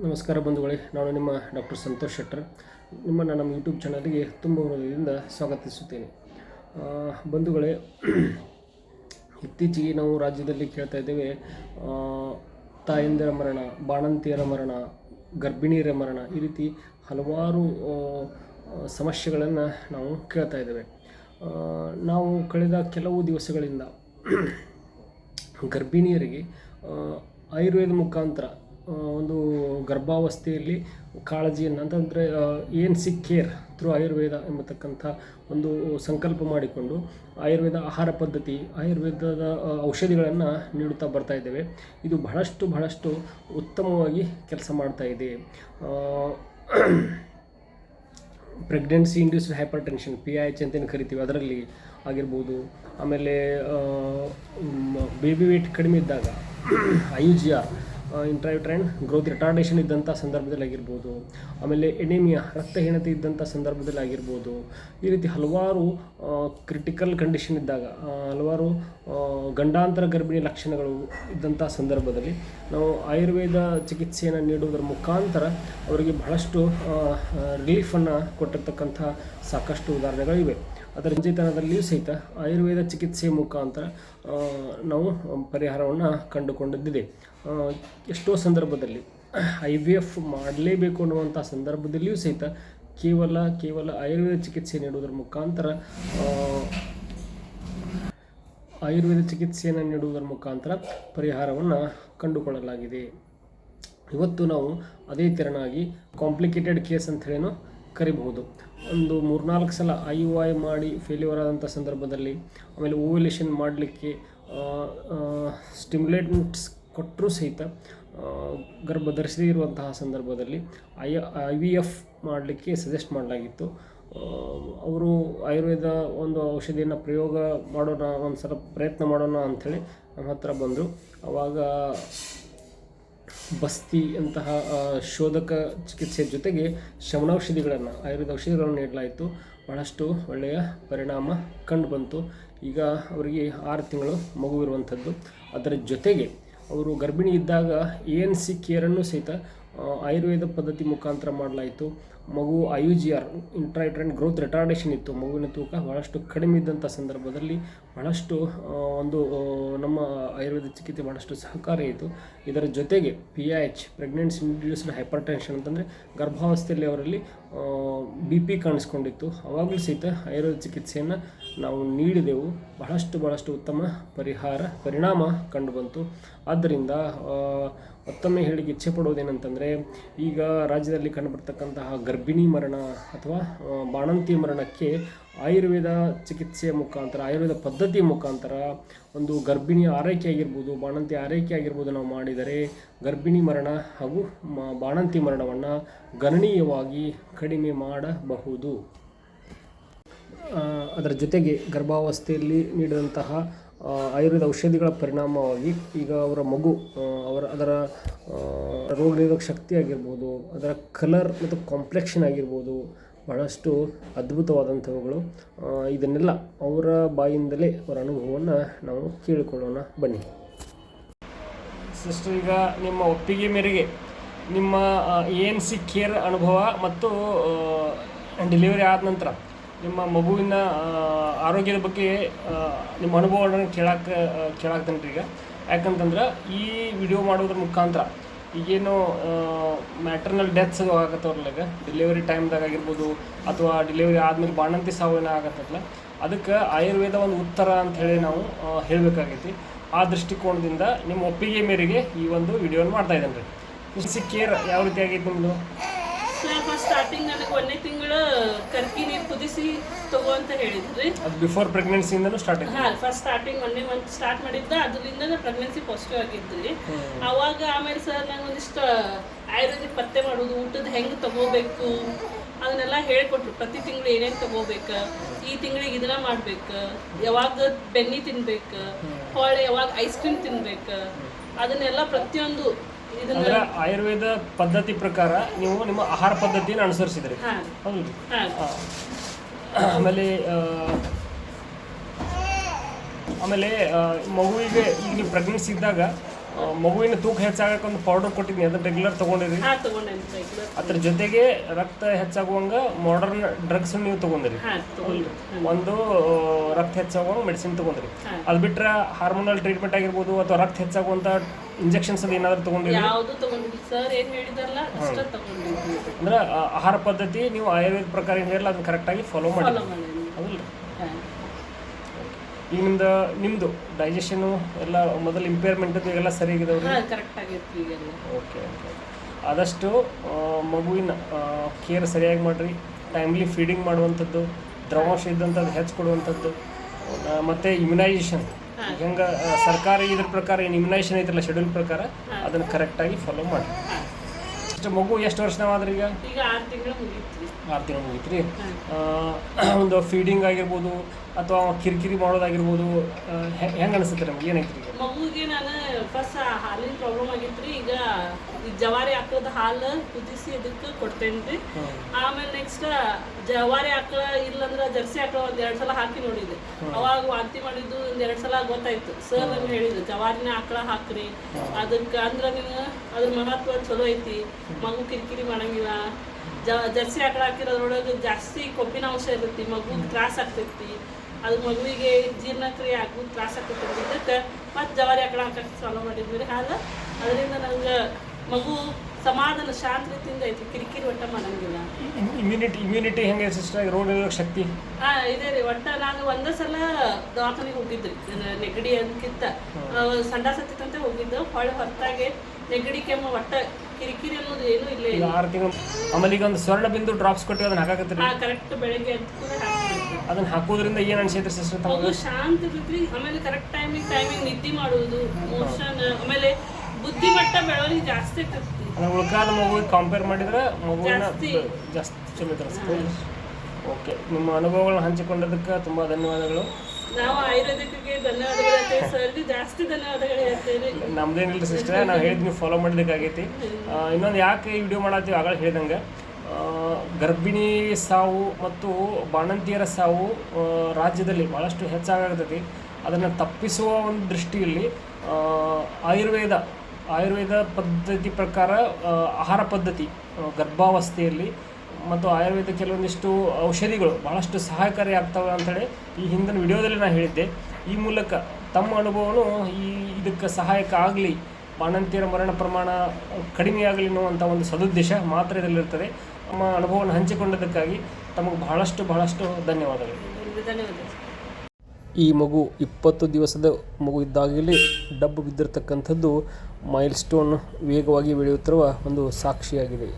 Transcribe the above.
ನಮಸ್ಕಾರ ಬಂಧುಗಳೇ, ನಾನು ನಿಮ್ಮ ಡಾಕ್ಟರ್ ಸಂತೋಷ್ ಶೆಟ್ಟರ್. ನಿಮ್ಮನ್ನು ನಮ್ಮ ಯೂಟ್ಯೂಬ್ ಚಾನಲ್ಗೆ ತುಂಬ ಹೃದಯದಿಂದ ಸ್ವಾಗತಿಸುತ್ತೇನೆ. ಬಂಧುಗಳೇ, ಇತ್ತೀಚೆಗೆ ನಾವು ರಾಜ್ಯದಲ್ಲಿ ಕೇಳ್ತಾ ಇದ್ದೇವೆ ತಾಯಂದಿರ ಮರಣ, ಬಾಣಂತಿಯರ ಮರಣ, ಗರ್ಭಿಣಿಯರ ಮರಣ ಈ ರೀತಿ ಹಲವಾರು ಸಮಸ್ಯೆಗಳನ್ನು ನಾವು ಕೇಳ್ತಾ ಇದ್ದೇವೆ. ನಾವು ಕಳೆದ ಕೆಲವು ದಿವಸಗಳಿಂದ ಗರ್ಭಿಣಿಯರಿಗೆ ಆಯುರ್ವೇದ ಮುಖಾಂತರ ಒಂದು ಗರ್ಭಾವಸ್ಥೆಯಲ್ಲಿ ಕಾಳಜಿಯನ್ನು, ಅಂತಂದರೆ ಏನು ಸಿಕ್ ಕೇರ್ ಥ್ರೂ ಆಯುರ್ವೇದ ಎಂಬತಕ್ಕಂಥ ಒಂದು ಸಂಕಲ್ಪ ಮಾಡಿಕೊಂಡು ಆಯುರ್ವೇದ ಆಹಾರ ಪದ್ಧತಿ, ಆಯುರ್ವೇದದ ಔಷಧಿಗಳನ್ನು ನೀಡುತ್ತಾ ಬರ್ತಾ ಇದ್ದೇವೆ. ಇದು ಬಹಳಷ್ಟು ಬಹಳಷ್ಟು ಉತ್ತಮವಾಗಿ ಕೆಲಸ ಮಾಡ್ತಾ ಇದೆ. Pregnancy induced hypertension P I H ಅಂತೇನು ಕರಿತೀವಿ, ಅದರಲ್ಲಿ ಆಗಿರ್ಬೋದು. ಆಮೇಲೆ ಬೇಬಿ ವೇಟ್ ಕಡಿಮೆ ಇದ್ದಾಗ, I U G R intrauterine growth retardation ಇದ್ದಂಥ ಸಂದರ್ಭದಲ್ಲಿ ಆಗಿರ್ಬೋದು. ಆಮೇಲೆ ಎನಿಮಿಯಾ ರಕ್ತಹೀನತೆ ಇದ್ದಂಥ ಸಂದರ್ಭದಲ್ಲಿ ಆಗಿರ್ಬೋದು. ಈ ರೀತಿ ಹಲವಾರು ಕ್ರಿಟಿಕಲ್ ಕಂಡೀಷನ್ ಇದ್ದಾಗ ಹಲವಾರು ಗಂಡಾಂತರ ಗರ್ಭಿಣಿ ಲಕ್ಷಣಗಳು ಇದ್ದಂಥ ಸಂದರ್ಭದಲ್ಲಿ ನಾವು ಆಯುರ್ವೇದ ಚಿಕಿತ್ಸೆಯನ್ನು ನೀಡುವುದರ ಮುಖಾಂತರ ಅವರಿಗೆ ಬಹಳಷ್ಟು ರಿಲೀಫನ್ನು ಕೊಟ್ಟಿರ್ತಕ್ಕಂಥ ಸಾಕಷ್ಟು ಉದಾಹರಣೆಗಳಿವೆ. ಅದರ ರಂಜಿತನದಲ್ಲಿಯೂ ಸಹಿತ ಆಯುರ್ವೇದ ಚಿಕಿತ್ಸೆ ಮುಖಾಂತರ ನಾವು ಪರಿಹಾರವನ್ನು ಕಂಡುಕೊಂಡಿದ್ದಿದೆ. ಎಷ್ಟೋ ಸಂದರ್ಭದಲ್ಲಿ ಐ ವಿ ಎಫ್ ಮಾಡಲೇಬೇಕು ಅನ್ನುವಂಥ ಸಂದರ್ಭದಲ್ಲಿಯೂ ಸಹಿತ ಕೇವಲ ಕೇವಲ ಆಯುರ್ವೇದ ಚಿಕಿತ್ಸೆ ನೀಡುವುದರ ಮುಖಾಂತರ ಆಯುರ್ವೇದ ಚಿಕಿತ್ಸೆಯನ್ನು ನೀಡುವುದರ ಮುಖಾಂತರ ಪರಿಹಾರವನ್ನು ಕಂಡುಕೊಳ್ಳಲಾಗಿದೆ. ಇವತ್ತು ನಾವು ಅದೇ ತೆರನಾಗಿ ಕಾಂಪ್ಲಿಕೇಟೆಡ್ ಕೇಸ್ ಅಂತ ಹೇಳೇನು ಕರಿಬಹುದು. ಒಂದು ಮೂರ್ನಾಲ್ಕು ಸಲ ಐ ಯು ಮಾಡಿ ಫೇಲ್ಯೂರ್ ಆದಂಥ ಸಂದರ್ಭದಲ್ಲಿ, ಆಮೇಲೆ ಓವ್ಯುಲೇಷನ್ ಮಾಡಲಿಕ್ಕೆ ಸ್ಟಿಮ್ಯುಲೇಟ್ಸ್ ಕೊಟ್ಟರೂ ಸಹಿತ ಗರ್ಭ ಧರಿಸದೇ ಇರುವಂತಹ ಸಂದರ್ಭದಲ್ಲಿ ಐ ಐ ವಿ ಎಫ್ ಮಾಡಲಿಕ್ಕೆ ಸಜೆಸ್ಟ್ ಮಾಡಲಾಗಿತ್ತು. ಅವರು ಆಯುರ್ವೇದ ಒಂದು ಔಷಧಿಯನ್ನು ಪ್ರಯೋಗ ಮಾಡೋಣ ಒಂದು ಸಲ ಪ್ರಯತ್ನ ಮಾಡೋಣ ಅಂಥೇಳಿ ನಮ್ಮ ಹತ್ರ ಬಂದರು. ಆವಾಗ ಬಸ್ತಿ ಅಂತಹ ಶೋಧಕ ಚಿಕಿತ್ಸೆ ಜೊತೆಗೆ ಶಮನೌಷಧಿಗಳನ್ನು ಆಯುರ್ವೇದ ಔಷಧಿಗಳನ್ನು ನೀಡಲಾಯಿತು. ಬಹಳಷ್ಟು ಒಳ್ಳೆಯ ಪರಿಣಾಮ ಕಂಡು ಬಂತು ಈಗ ಅವರಿಗೆ ಆರು ತಿಂಗಳು ಮಗುವಿರುವಂಥದ್ದು. ಅದರ ಜೊತೆಗೆ ಅವರು ಗರ್ಭಿಣಿ ಇದ್ದಾಗ ಎ ಎನ್ ಸಿ ಕೇರನ್ನು ಸಹಿತ ಆಯುರ್ವೇದ ಪದ್ಧತಿ ಮುಖಾಂತರ ಮಾಡಲಾಯಿತು. ಮಗು I U G R intrauterine growth retardation ಇತ್ತು. ಮಗುವಿನ ತೂಕ ಭಾಳಷ್ಟು ಕಡಿಮೆ ಇದ್ದಂಥ ಸಂದರ್ಭದಲ್ಲಿ ಭಾಳಷ್ಟು ಒಂದು ನಮ್ಮ ಆಯುರ್ವೇದ ಚಿಕಿತ್ಸೆ ಭಾಳಷ್ಟು ಸಹಕಾರಿ ಆಯಿತು ಇದರ ಜೊತೆಗೆ P I H pregnancy induced hypertension ಅಂತಂದರೆ ಗರ್ಭಾವಸ್ಥೆಯಲ್ಲಿ ಅವರಲ್ಲಿ ಬಿ ಪಿ ಕಾಣಿಸ್ಕೊಂಡಿತ್ತು. ಅವಾಗಲೂ ಸಹಿತ ಆಯುರ್ವೇದ ಚಿಕಿತ್ಸೆಯನ್ನು ನಾವು ನೀಡಿದೆವು. ಬಹಳಷ್ಟು ಬಹಳಷ್ಟು ಉತ್ತಮ ಪರಿಹಾರ, ಪರಿಣಾಮ ಕಂಡುಬಂತು. ಆದ್ದರಿಂದ ಮತ್ತೊಮ್ಮೆ ಹೇಳಿಕೆ ಇಚ್ಛೆ ಪಡುವುದೇನಂತಂದರೆ, ಈಗ ರಾಜ್ಯದಲ್ಲಿ ಕಂಡುಬರ್ತಕ್ಕಂತಹ ಗರ್ಭಿಣಿ ಮರಣ ಅಥವಾ ಬಾಣಂತಿ ಮರಣಕ್ಕೆ ಆಯುರ್ವೇದ ಚಿಕಿತ್ಸೆಯ ಮುಖಾಂತರ, ಆಯುರ್ವೇದ ಪದ್ಧತಿ ಮುಖಾಂತರ ಒಂದು ಗರ್ಭಿಣಿ ಆರೈಕೆ ಆಗಿರ್ಬೋದು, ಬಾಣಂತಿ ಆರೈಕೆ ಆಗಿರ್ಬೋದು ನಾವು ಮಾಡಿದರೆ ಗರ್ಭಿಣಿ ಮರಣ ಹಾಗೂ ಬಾಣಂತಿ ಮರಣವನ್ನು ಗಣನೀಯವಾಗಿ ಕಡಿಮೆ ಮಾಡಬಹುದು. ಅದರ ಜೊತೆಗೆ ಗರ್ಭಾವಸ್ಥೆಯಲ್ಲಿ ನೀಡಿದಂತಹ ಆಯುರ್ವೇದ ಔಷಧಿಗಳ ಪರಿಣಾಮವಾಗಿ ಈಗ ಅವರ ಮಗು ಅವರ, ಅದರ ರೋಗ ನಿರೋಧಕ ಶಕ್ತಿ ಆಗಿರ್ಬೋದು, ಅದರ ಕಲರ್ ಮತ್ತು ಕಾಂಪ್ಲೆಕ್ಷನ್ ಆಗಿರ್ಬೋದು, ಬಹಳಷ್ಟು ಅದ್ಭುತವಾದಂಥವುಗಳು. ಇದನ್ನೆಲ್ಲ ಅವರ ಬಾಯಿಂದಲೇ ಅವರ ಅನುಭವವನ್ನು ನಾವು ಕೇಳಿಕೊಳ್ಳೋಣ. ಬನ್ನಿ. ಸಿಸ್ಟರ್ ಈಗ ನಿಮ್ಮ ಒಪ್ಪಿಗೆ ಮೇರೆಗೆ ನಿಮ್ಮ ಎ ಎನ್ ಸಿ ಕೇರ್ ಅನುಭವ ಮತ್ತು ಡೆಲಿವರಿ ಆದ ನಂತರ ನಿಮ್ಮ ಮಗುವಿನ ಆರೋಗ್ಯದ ಬಗ್ಗೆ ನಿಮ್ಮ ಅನುಭವಗಳನ್ನು ಕೇಳಕ್ಕೆ ಕೇಳಾಕ್ತೇನೆ ರೀ ಈಗ. ಯಾಕಂತಂದ್ರೆ ಈ ವಿಡಿಯೋ ಮಾಡೋದ್ರ ಮುಖಾಂತರ ಈಗೇನು ಮ್ಯಾಟರ್ನಲ್ ಡೆತ್ಸ್ ಆಗತ್ತವ್ರಲ್ಲ ಈಗ. ಡೆಲಿವರಿ ಟೈಮ್ದಾಗ ಆಗಿರ್ಬೋದು ಅಥವಾ ಡೆಲಿವರಿ ಆದಮೇಲೆ ಬಾಣಂತಿ ಸಾವು ಏನೋ ಆಗತ್ತಲ್ಲ. ಅದಕ್ಕೆ ಆಯುರ್ವೇದ ಒಂದು ಉತ್ತರ ಅಂತ ಹೇಳಿ ನಾವು ಹೇಳಬೇಕಾಗೈತಿ. ಆ ದೃಷ್ಟಿಕೋನದಿಂದ ನಿಮ್ಮ ಒಪ್ಪಿಗೆ ಮೇರೆಗೆ ಈ ಒಂದು ವಿಡಿಯೋನ ಮಾಡ್ತಾ ಇದ್ದೇನೆ ರೀ. ಕೇರ್ ಯಾವ ರೀತಿ ಆಗೈತೆ ನಿಮ್ಮದು ಫಸ್ಟ್ ಸ್ಟಾರ್ಟಿಂಗ್ ನನಗೆ ಒಂದನೇ ತಿಂಗಳು ಕರ್ಕಿ ನೀರು ಕುದಿಸಿ ತಗೋ ಅಂತ ಹೇಳಿದ್ರಿ. ಅದು ಬಿಫೋರ್ ಪ್ರೆಗ್ನೆನ್ಸಿಯಿಂದನೂ ಸ್ಟಾರ್ಟ್ ಹಾ ಫಸ್ಟ್ ಸ್ಟಾರ್ಟಿಂಗ್ ಒಂದೇ ಮಂತ್ ಸ್ಟಾರ್ಟ್ ಮಾಡಿದ್ದ ಅದರಿಂದ ಪ್ರೆಗ್ನೆನ್ಸಿ ಪಾಸಿಟಿವ್ ಆಗಿದ್ರಿ. ಅವಾಗ ಆಮೇಲೆ ಸರ್ ನಂಗೆ ಒಂದಿಷ್ಟು ಆಯುರ್ವೇದಿಕ್ ಪತ್ತೆ ಮಾಡೋದು ಊಟದ ಹೆಂಗೆ ತಗೋಬೇಕು ಅದನ್ನೆಲ್ಲ ಹೇಳ್ಕೊಟ್ರು. ಪ್ರತಿ ತಿಂಗಳು ಏನೇನು ತಗೋಬೇಕು ಈ ತಿಂಗಳಿಗೆ ಇದನ್ನ ಮಾಡ್ಬೇಕು ಯಾವಾಗ ಬೆನ್ನಿ ತಿನ್ಬೇಕು ಹೊಳೆ ಯಾವಾಗ ಐಸ್ ಕ್ರೀಮ್ ತಿನ್ಬೇಕು ಅದನ್ನೆಲ್ಲ ಪ್ರತಿಯೊಂದು ಅಂದ್ರೆ ಆಯುರ್ವೇದ ಪದ್ಧತಿ ಪ್ರಕಾರ ನೀವು ನಿಮ್ಮ ಆಹಾರ ಪದ್ಧತಿಯನ್ನು ಅನುಸರಿಸಿದ್ರಿ. ಹೌದು. ಆಮೇಲೆ ಆಮೇಲೆ ಮಗುವಿಗೆ ಈಗ ನೀವು ಪ್ರೆಗ್ನೆನ್ಸಿ ಇದ್ದಾಗ ಮಗುವಿನ ತೂಕ ಹೆಚ್ಚಾಗಕ್ಕೆ ಒಂದು ಪೌಡರ್ ಕೊಟ್ಟಿದ್ದೀನಿ ಅದನ್ನ ರೆಗ್ಯುಲರ್ ತಗೊಂಡಿರಿ. ಅದ್ರ ಜೊತೆಗೆ ರಕ್ತ ಹೆಚ್ಚಾಗುವಂಗ ಮಾಡರ್ನ್ ಡ್ರಗ್ಸ್ ನೀವು ತಗೊಂಡಿರಿ. ಒಂದು ರಕ್ತ ಹೆಚ್ಚಾಗುವಂಗ ಮೆಡಿಸಿನ್ ತಗೊಂಡ್ರಿ. ಅದು ಬಿಟ್ರೆ ಹಾರ್ಮೋನಲ್ ಟ್ರೀಟ್ಮೆಂಟ್ ಆಗಿರ್ಬೋದು ಅಥವಾ ರಕ್ತ ಹೆಚ್ಚಾಗುವಂತ ಇಂಜೆಕ್ಷನ್ಸ್ ಅದು ಏನಾದರೂ ಯಾವುದು ತಗೊಂಡಿಲ್ಲ ಸರ್ ಏನ್ ಹೇಳಿದಾರಲ್ಲ ಅಷ್ಟ ತಗೊಂಡಿದ್ವಿ. ಅಂದ್ರೆ ಆ, ಆಹಾರ ಪದ್ಧತಿ ನೀವು ಆಯುರ್ವೇದ ಪ್ರಕಾರ ಏನು ಹೇಳಿಲ್ಲ ಅದನ್ನ ಕರೆಕ್ಟಾಗಿ ಫಾಲೋ ಮಾಡಿ ಫಾಲೋ ಹೌದಲ್ಲ ಹಾ. ಈಗ ನಿಮ್ದು ನಿಮ್ಮದು ಡೈಜೆಷನು ಎಲ್ಲ ಮೊದಲು ಇಂಪೇರ್ಮೆಂಟ್ ಎಲ್ಲ ಸರಿಯಾಗಿದಾವ್ರಿ ಹಾ ಕರೆಕ್ಟ್ ಆಗೈತಿ ಈಗೆಲ್ಲ. Okay okay. ಆದಷ್ಟು ಆ, ಮಗುವಿನ ಕೇರ್ ಸರಿಯಾಗಿ ಮಾಡಿರಿ. ಟೈಮ್ಲಿ ಫೀಡಿಂಗ್ ಮಾಡುವಂಥದ್ದು ದ್ರವಾಂಶ ಇದ್ದಂಥದ್ದು ಹೆಚ್ಚು ಕೊಡುವಂಥದ್ದು ಮತ್ತು ಮತ್ತೆ ಇಮ್ಯುನೈಸೇಷನ್ ಹೆಂಗೆ ಸರ್ಕಾರ ಇದ್ರ ಪ್ರಕಾರ ಏನು ಇಮ್ಯುನೈಸೇಷನ್ ಐತಲ್ಲ ಶೆಡ್ಯೂಲ್ ಪ್ರಕಾರ ಅದನ್ನು ಕರೆಕ್ಟಾಗಿ ಫಾಲೋ ಮಾಡಿ. ಎಷ್ಟು ಮಗು ಎಷ್ಟು ವರ್ಷದವಾದ್ರಿ ಈಗ? ಈಗ ಆರು ತಿಂಗಳು ಮುಗೀತು ಆರು ತಿಂಗಳು ಮುಗೀತ್ರಿ. ಒಂದು ಫೀಡಿಂಗ್ ಆಗಿರ್ಬೋದು ಅಥವಾ ಕಿರಿಕಿರಿ ಮಾಡೋದಾಗಿರ್ಬೋದು ಹೆಂಗೆ ಅನಿಸುತ್ತೆ ನಮ್ಗೆ? ಏನೈತ್ರಿ ಮಗುಗೆ ನಾನು ಫಸ್ಟ್ ಹಾಲಿನ ಪ್ರಾಬ್ಲಮ್ ಆಗಿತ್ರಿ ಈಗ ಜವಾರಿ ಆಕಳದ ಹಾಲು ಕುದಿಸಿ ಅದಕ್ಕೆ ಕೊಡ್ತೇನ್ರಿ. ಆಮೇಲೆ ನೆಕ್ಸ್ಟ್ ಜವಾರಿ ಆಕಳ ಇಲ್ಲಂದ್ರ ಜರ್ಸಿ ಆಕಳ ಒಂದ್ ಎರಡ್ ಸಲ ಹಾಕಿ ನೋಡಿದೆ. ಅವಾಗ ವಾಂತಿ ಮಾಡಿದ್ದು ಒಂದ್ ಎರಡ್ ಸಲ ಗೊತ್ತಾಯ್ತು. ಸರ್ ನಂಗೆ ಹೇಳಿದ್ರು ಜವಾರಿನ ಆಕಳ ಹಾಕ್ರಿ. ಅದಕ್ಕೆ ಅಂದ್ರ ನೀವು ಅದ್ರ ಮಹತ್ವ ಚಲೋ ಐತಿ. ಮಗು ಕಿರಿಕಿರಿ ಮಾಡಂಗಿಲ್ಲ. ಜ ಜರ್ಸಿ ಆಕಳ ಹಾಕಿರೋದ್ರೊಳಗೆ ಜಾಸ್ತಿ ಕೊಬ್ಬಿನ ಅಂಶ ಇರುತ್ತೆ. ಮಗು ತ್ರಾಸ ಆಗ್ತೈತಿ. ಅದು ಮಗುವಿಗೆ ಜೀರ್ಣಕ್ರಿಯೆ ಆಗೋದು ತ್ರಾಸ ಆಗ್ತೈತಿ ಅದಕ್ಕೆ ಮತ್ತೆ ಜವಾರಿ ಆಕಳ ಹಾಕಕ್ಕೆ ಚಾಲೂ ಮಾಡಿದ್ವಿ ಹಾಲು. ಅದರಿಂದ ನಂಗೆ ಮಗು ಸಮಾಧಾನ ಶಾಂತ ರೀತಿಯಿಂದ ಐತಿ ಕಿರಿಕಿರಿ ಒಟ್ಟ ಮಾಡಂಗಿಲ್ಲ ಇಮ್ಯುನಿಟಿ ಇಮ್ಯುನಿಟಿ ಹೆಂಗೆ ಸಿಸ್ಟರ್ ರೋಡ್ ನಿರೋಧಕ ಶಕ್ತಿ? ಹಾ ಇದೆ ರೀ ಒಟ್ಟ ನಾನು ಒಂದೇ ಸಲ ದವಾಖಾನೆಗೆ ಹೋಗಿದ್ರಿ ನೆಗಡಿ ಅದಕ್ಕಿಂತ ಸಂಡ ಸತ್ತಿತ್ತಂತೆ ಹೋಗಿದ್ದು ಹೊಳೆ ಹೊರತಾಗೆ ನೆಗಡಿ ಕೆಮ್ಮು ಒಟ್ಟ ಕಿರಿಕಿರಿ ಅನ್ನೋದು ಏನು ಇಲ್ಲ ಈಗ ಆರು ತಿಂಗಳು ಆಮೇಲೆ ಈಗ ಒಂದು ಸ್ವರ್ಣ ಬಿಂದು ಡ್ರಾಪ್ಸ್ ಕೊಟ್ಟು ಅದನ್ನ ಹಾಕಾಕತ್ತೀರಿ? ಹಾ ಕರೆಕ್ಟ್ ಬೆಳಗ್ಗೆ ಅಂತ ಕೂಡ ಅದನ್ನ ಹಾಕೋದ್ರಿಂದ ಏನು ಅನ್ಸೈತ್ರಿ ಸಿಸ್ಟರ್ ಮಗು ಶಾಂತ ಇರ್ತೈತ್ರಿ ಆಮೇಲೆ ಕರೆಕ್ಟ್ ಟೈಮಿಗೆ ಟೈಮಿಗೆ ನಿದ್ದೆ ಮಾಡುವುದು ಮೋಷನ್ ಆಮೇಲೆ ಬುದ್ಧಿಮಟ್ಟ ಬೆಳವಣಿಗೆ ಜಾಸ್ತಿ ಇರ್ತೈತಿ ಉಳ್ಕಾದ ಮಗುವಿಗೆ ಕಂಪೇರ್ ಮಾಡಿದ್ರೆ ಮಗುವಿನ ಜಾಸ್ತಿ. ಜಾಸ್ತಿ ಚಲೋ ತರಿಸ್ತದೆ ಓಕೆ ನಿಮ್ಮ ಅನುಭವಗಳನ್ನ ಹಂಚಿಕೊಂಡಿದ್ದಕ್ಕೆ ತುಂಬ ಧನ್ಯವಾದಗಳು. ನಾವು ಆಯುರ್ವೇದಿಕ್ಗೆ ಧನ್ಯವಾದಗಳು ಹೇಳ್ತೇವೆ ಸರ್ಗೆ ಜಾಸ್ತಿ ಧನ್ಯವಾದಗಳು ಹೇಳ್ತೇವೆ ನಮ್ದೇನಿಲ್ಲ ಸಿಸ್ಟರ್ ನಾವು ಹೇಳಿದ್ ನೀವು ಫಾಲೋ ಮಾಡಿದ್ದಕ್ಕಾಗೈತಿ ಇನ್ನೊಂದು ಯಾಕೆ ಈ ವಿಡಿಯೋ ಮಾಡತ್ತೀವಿ? ಆಗಲೇ ಹೇಳಿದಂಗೆ. ಆ, ಗರ್ಭಿಣಿ ಸಾವು ಮತ್ತು ಬಾಣಂತಿಯರ ಸಾವು ಆ, ರಾಜ್ಯದಲ್ಲಿ ಭಾಳಷ್ಟು ಹೆಚ್ಚಾಗತೈತಿ ಅದನ್ನು ತಪ್ಪಿಸುವ ಒಂದು ದೃಷ್ಟಿಯಲ್ಲಿ ಆ, ಆಯುರ್ವೇದ ಆಯುರ್ವೇದ ಪದ್ಧತಿ ಪ್ರಕಾರ ಆಹಾರ ಪದ್ಧತಿ ಗರ್ಭಾವಸ್ಥೆಯಲ್ಲಿ ಮತ್ತು ಆಯುರ್ವೇದ ಕೆಲವೊಂದಿಷ್ಟು ಔಷಧಿಗಳು ಭಾಳಷ್ಟು ಸಹಾಯಕಾರಿ ಆಗ್ತವೆ ಅಂತೇಳಿ ಈ ಹಿಂದಿನ ವಿಡಿಯೋದಲ್ಲಿ ನಾನು ಹೇಳಿದ್ದೆ. ಈ ಮೂಲಕ ತಮ್ಮ ಅನುಭವನು ಈ ಇದಕ್ಕೆ ಸಹಾಯಕ ಆಗಲಿ, ಬಾಣಂತಿಯರ ಮರಣ ಪ್ರಮಾಣ ಕಡಿಮೆ ಆಗಲಿ ಅನ್ನುವಂಥ ಒಂದು ಸದುದ್ದೇಶ ಮಾತ್ರ ಇದರಲ್ಲಿರ್ತದೆ. ನಮ್ಮ ಅನುಭವವನ್ನು ಹಂಚಿಕೊಂಡದಕ್ಕಾಗಿ ತಮಗೆ ಬಹಳಷ್ಟು ಬಹಳಷ್ಟು ಧನ್ಯವಾದಗಳು. ಧನ್ಯವಾದ ಈ ಮಗು ಇಪ್ಪತ್ತು ದಿವಸದ ಮಗು ಇದ್ದಾಗಲೇ ಡಬ್ಬು ಬಿದ್ದಿರತಕ್ಕಂಥದ್ದು ಮೈಲ್ ಸ್ಟೋನ್ ವೇಗವಾಗಿ ಬೆಳೆಯುತ್ತಿರುವ ಒಂದು ಸಾಕ್ಷಿಯಾಗಿದೆ.